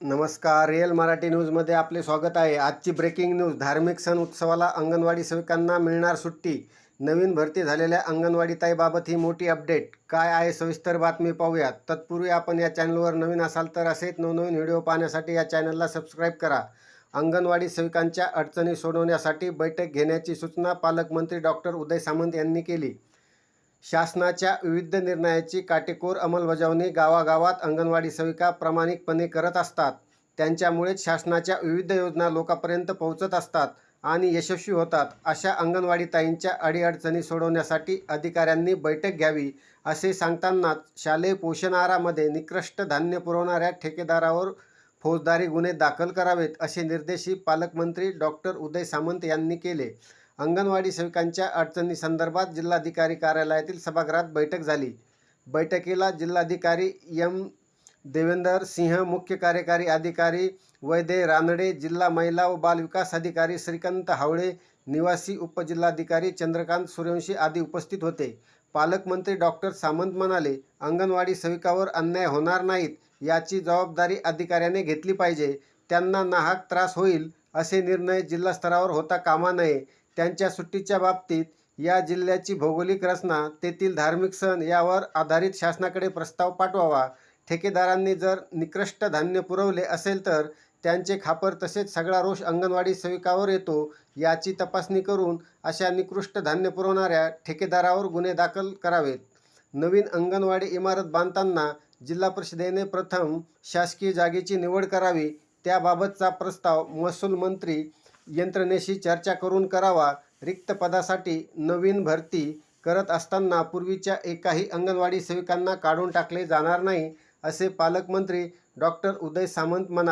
नमस्कार रिअल मराठी न्यूजमध्ये आपले स्वागत आहे. आजची ब्रेकिंग न्यूज धार्मिक सण उत्सवाला अंगणवाडी सेविकांना मिळणार सुट्टी. नवीन भरती झालेल्या अंगणवाडी ताईबाबत ही मोठी अपडेट काय आहे सविस्तर बातमी पाहूयात. तत्पूर्वी आपण या चॅनलवर नवीन असाल तर असेच नवनवीन व्हिडिओ पाहण्यासाठी या चॅनलला सबस्क्राईब करा. अंगणवाडी सेविकांच्या अडचणी सोडवण्यासाठी बैठक घेण्याची सूचना पालकमंत्री डॉक्टर उदय सामंत यांनी केली. शासनाच्या विविध निर्णयाची काटेकोर अंमलबजावणी गावागावात अंगणवाडी सेविका प्रामाणिकपणे करत असतात. त्यांच्यामुळेच शासनाच्या विविध योजना लोकांपर्यंत पोहोचत असतात आणि यशस्वी होतात. अशा अंगणवाडी ताईंच्या अडीअडचणी सोडवण्यासाठी अधिकाऱ्यांनी बैठक घ्यावी असे सांगतानाच शालेय पोषण आहारामध्ये निकृष्ट धान्य पुरवणाऱ्या ठेकेदारावर फौजदारी गुन्हे दाखल करावेत असे निर्देशही पालकमंत्री डॉक्टर उदय सामंत यांनी केले. अंगणवाडी सेविकांच्या अडचणीसंदर्भात जिल्हाधिकारी कार्यालयातील सभागृहात बैठक झाली. बैठकीला जिल्हाधिकारी एम. देवेंदर सिंह मुख्य कार्यकारी अधिकारी वैदे रानडे जिल्हा महिला व बाल विकास अधिकारी श्रीकांत हावळे निवासी उपजिल्हाधिकारी चंद्रकांत सूर्यवंशी आदी उपस्थित होते. पालकमंत्री डॉक्टर सामंत म्हणाले अंगणवाडी सेविकावर अन्याय होणार नाहीत याची जबाबदारी अधिकाऱ्याने घेतली पाहिजे. त्यांना नाहक त्रास होईल असे निर्णय जिल्हास्तरावर होता कामा नये. त्यांच्या सुट्टीच्या बाबतीत या जिल्ह्याची भौगोलिक रचना तेथील धार्मिक सण यावर आधारित शासनाकडे प्रस्ताव पाठवावा. ठेकेदारांनी जर निकृष्ट धान्य पुरवले असेल तर त्यांचे खापर तसेच सगळा रोष अंगणवाडी सेविकावर येतो याची तपासणी करून अशा निकृष्ट धान्य पुरवणाऱ्या ठेकेदारावर गुन्हे दाखल करावेत. नवीन अंगणवाडी इमारत बांधताना जिल्हा परिषदेने प्रथम शासकीय जागेची निवड करावी. त्याबाबतचा प्रस्ताव महसूल मंत्री यंत्रणेशी चर्चा करून करावा. रिक्त पदासाठी नवीन भरती करत असताना पूर्वीच्या एकाही अंगणवाडी सेविकांना काढून टाकले जाणार नाही असे पालकमंत्री डॉक्टर उदय सामंत म्हणाले.